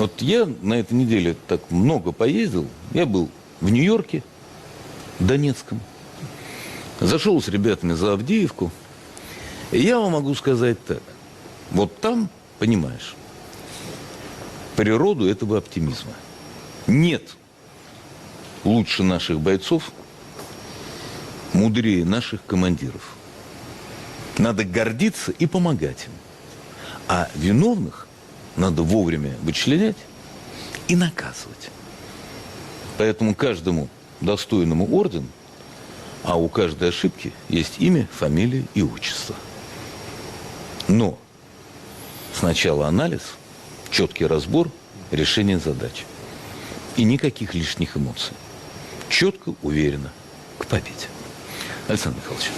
Вот я на этой неделе так много поездил. Я был в Нью-Йорке, Донецком. Зашел с ребятами за Авдеевку. И я вам могу сказать так. Вот там, понимаешь, природу этого оптимизма. Нет лучше наших бойцов, мудрее наших командиров. Надо гордиться и помогать им. А виновных надо вовремя вычленять и наказывать. Поэтому каждому достойному орден, а у каждой ошибки есть имя, фамилия и отчество. Но сначала анализ, четкий разбор, решение задач. И никаких лишних эмоций. Четко, уверенно, к победе. Александр Михайлович.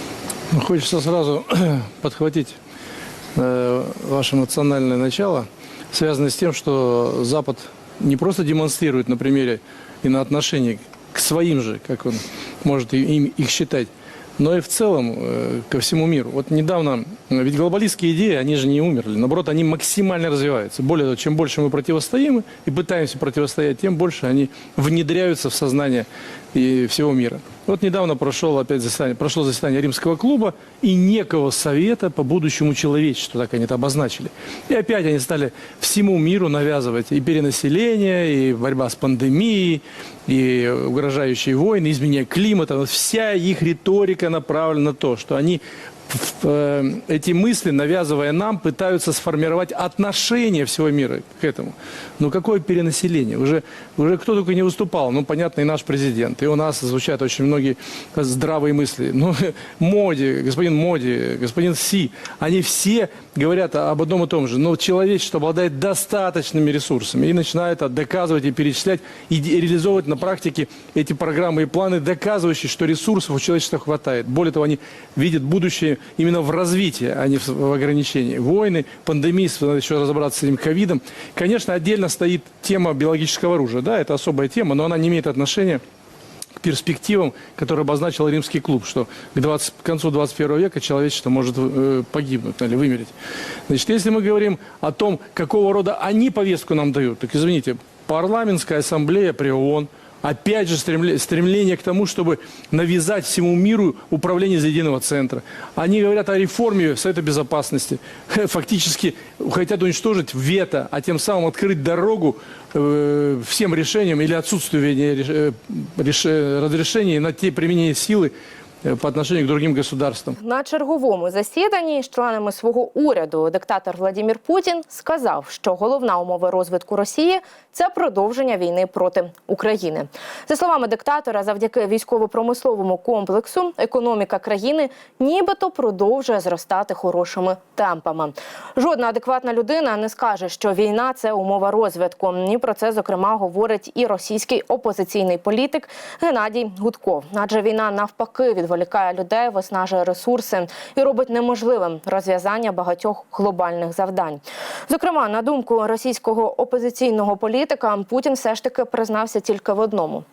Ну, Хочется сразу подхватить э, ваше эмоциональное начало, связанное с тем, что Запад не просто демонстрирует на примере и на отношении к своим же, как он может и- им их считать, но и в целом э, ко всему миру. Вот недавно, э, ведь глобалистские идеи, они же не умерли, наоборот, они максимально развиваются. Более того, чем больше мы противостоим и пытаемся противостоять, тем больше они внедряются в сознание и всего мира. Вот недавно прошел опять заседание, прошло заседание Римского клуба и некого совета по будущему человечеству, так они это обозначили. И опять они стали всему миру навязывать и перенаселение, и борьба с пандемией, и угрожающие войны, изменение климата. Вот вся их риторика направлена на то, что они эти мысли, навязывая нам, пытаются сформировать отношение всего мира к этому. Ну какое перенаселение? Уже, уже кто только не выступал. Ну, понятно, и наш президент. И у нас звучат очень многие здравые мысли. Ну, Моди, господин Моди, господин Си, они все говорят об одном и том же. Но человечество обладает достаточными ресурсами. И начинают это доказывать и перечислять, и реализовывать на практике эти программы и планы, доказывающие, что ресурсов у человечества хватает. Более того, они видят будущее именно в развитии, а не в, ограничении. Войны, пандемии, надо еще разобраться с этим ковидом. Конечно, отдельно стоит тема биологического оружия. Да, это особая тема, но она не имеет отношения к перспективам, которые обозначил Римский клуб, что к, 20 к концу 21 века человечество может э, погибнуть или вымереть. Значит, если мы говорим о том, какого рода они повестку нам дают, так извините, парламентская ассамблея при ООН, опять же стремле- стремление к тому, чтобы навязать всему миру управление из единого центра. Они говорят о реформе Совета Безопасности. Фактически хотят уничтожить вето, а тем самым открыть дорогу э, всем решениям или отсутствию э, реш- разрешений на те применение силы э, по отношению к другим государствам. На черговому засіданні з членами свого уряду диктатор Владимир Путін сказав, що головна умова розвитку Росії це продовження війни проти України. За словами диктатора, завдяки військово-промисловому комплексу економіка країни нібито продовжує зростати хорошими темпами. Жодна адекватна людина не скаже, що війна це умова розвитку. І про це зокрема говорить і російський опозиційний політик Геннадій Гудков. Адже війна навпаки відволікає людей, виснажує ресурси і робить неможливим розв'язання багатьох глобальних завдань. Зокрема, на думку російського опозиційного політика, Путін все ж таки признався тільки в одному.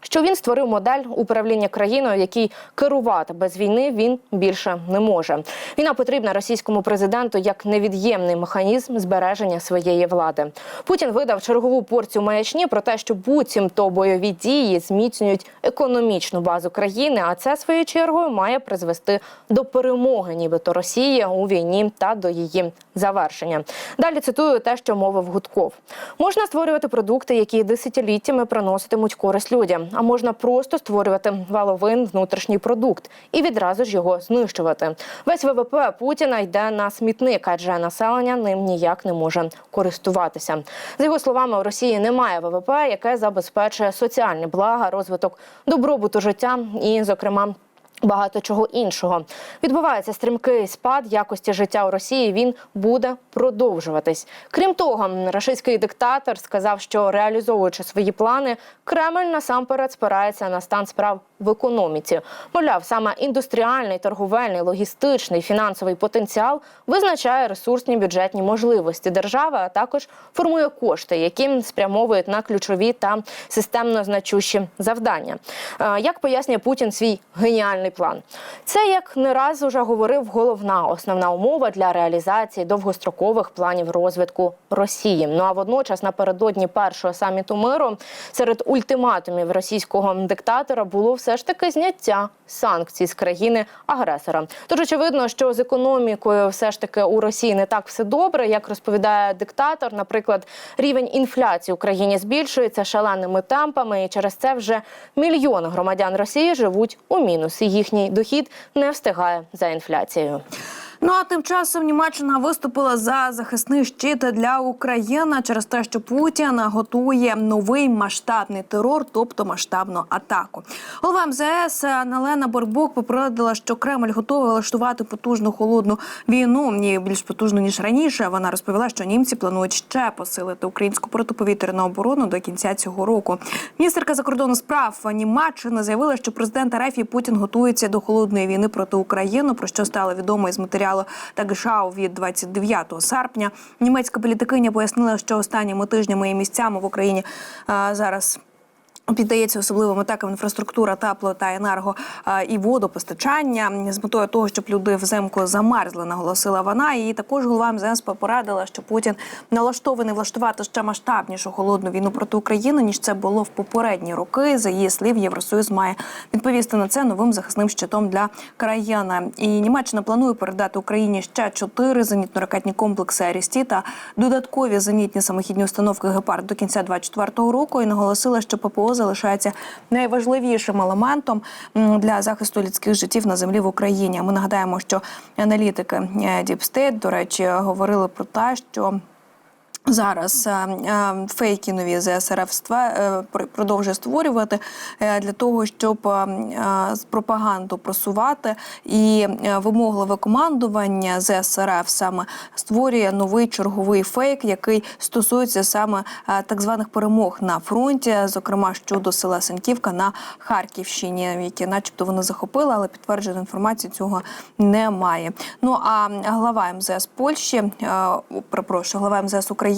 Що він створив модель управління країною, якій керувати без війни він більше не може. Війна потрібна російському президенту як невід'ємний механізм збереження своєї влади. Путін видав чергову порцію маячні про те, що буцімто бойові дії зміцнюють економічну базу країни, а це своєю чергою має призвести до перемоги, нібито Росії у війні та до її завершення. Далі цитую те, що мовив Гудков: можна створювати продукти, які десятиліттями приноситимуть користь людям, а можна просто створювати валовин внутрішній продукт і відразу ж його знищувати. Весь ВВП Путіна йде на смітник, адже населення ним ніяк не може користуватися. За його словами, у Росії немає ВВП, яке забезпечує соціальні блага, розвиток добробуту життя і, зокрема. Багато чого іншого відбувається стрімкий спад якості життя у Росії. Він буде продовжуватись. Крім того, рашистський диктатор сказав, що реалізовуючи свої плани, Кремль насамперед спирається на стан справ в економіці. Мовляв, саме індустріальний, торговельний, логістичний, фінансовий потенціал визначає ресурсні бюджетні можливості держави, а також формує кошти, які спрямовують на ключові та системно значущі завдання. Е, Як пояснює Путін свій геніальний план? Це як не раз уже говорив головна основна умова для реалізації довгострокових планів розвитку Росії. Ну а водночас напередодні першого саміту миру серед ультиматумів російського диктатора було все ж таки зняття санкцій з країни агресора. Тож очевидно, що з економікою все ж таки у Росії не так все добре, як розповідає диктатор. Наприклад, рівень інфляції в країні збільшується шаленими темпами, і через це вже мільйони громадян Росії живуть у мінус. І їхній дохід не встигає за інфляцією. Ну а тим часом Німеччина виступила за захисний щит для України через те, що Путін готує новий масштабний терор, тобто масштабну атаку. Голова МЗС Налена Борбок попередила, що Кремль готовий влаштувати потужну холодну війну, ні більш потужну ніж раніше. Вона розповіла, що німці планують ще посилити українську протиповітряну оборону до кінця цього року. Міністерка закордонних справ Німеччини заявила, що президент РФ Путін готується до холодної війни проти України, про що стало відомо із матеріалу Тагшау від 29 серпня. Німецька політикиня пояснила, що останніми тижнями і місцями в Україні зараз. Піддається особливим атакам інфраструктура, тепло та енерго і водопостачання з метою того, щоб люди взимку замерзли, наголосила вона. І також голова МЗС порадила, що Путін налаштований влаштувати ще масштабнішу холодну війну проти України ніж це було в попередні роки. За її слів, Євросоюз має відповісти на це новим захисним щитом для країни. І Німеччина планує передати Україні ще чотири зенітно-ракетні комплекси Арісті та додаткові зенітні самохідні установки Гепард до кінця 2024 року. І наголосила, що ППО залишається найважливішим елементом для захисту людських життів на землі в Україні. Ми нагадаємо, що аналітики Діпстейт, Deep до речі, говорили про те, що. Зараз е, е, фейки нові ЗСРФ ства- е, продовжує створювати для того, щоб з пропаганду просувати і вимогливе командування ЗСРФ саме створює новий черговий фейк, який стосується саме так званих перемог на фронті, зокрема щодо села Сенківка на Харківщині, які, начебто, вони захопили, але підтвердженої інформації цього немає. Ну а глава МЗС Польщі, перепрошую, глава МЗС України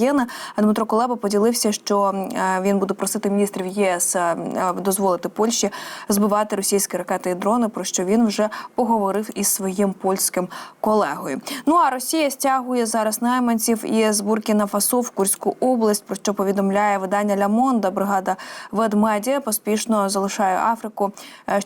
Дмитро Кулеба поділився, що е, він буде просити міністрів ЄС е, е, дозволити Польщі збивати російські ракети і дрони, про що він вже поговорив із своїм польським колегою. Ну а Росія стягує зараз найманців із Буркіна Фасо в Курську область, про що повідомляє видання Ля Монда. Бригада Ведмедія поспішно залишає Африку,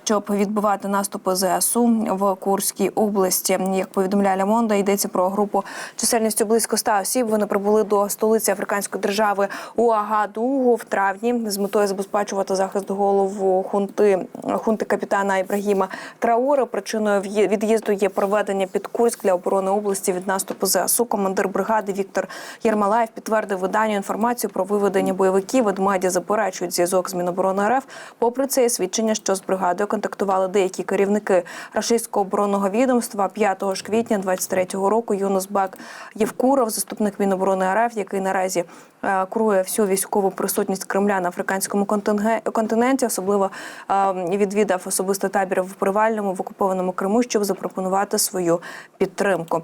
щоб відбивати наступи ЗСУ в Курській області. Як повідомляє Ля Монда, йдеться про групу чисельністю близько 100 осіб. Вони прибули до столиці африканської держави Уагадугу в травні з метою забезпечувати захист голову хунти хунти капітана Ібрагіма Траора. Причиною від'їзду є проведення під Курськ для оборони області від наступу ЗСУ. Командир бригади Віктор Єрмалаєв підтвердив виданню інформацію про виведення бойовиків. Ведмеді заперечують зв'язок з Міноборони РФ. Попри це, є свідчення, що з бригадою контактували деякі керівники рашистського оборонного відомства 5 ж квітня 23-го року. Юнус Бек Євкуров, заступник Міноборони РФ, який наразі е, курує всю військову присутність Кремля на африканському континенті, особливо е, відвідав особисто табір в Привальному в окупованому Криму, щоб запропонувати свою підтримку.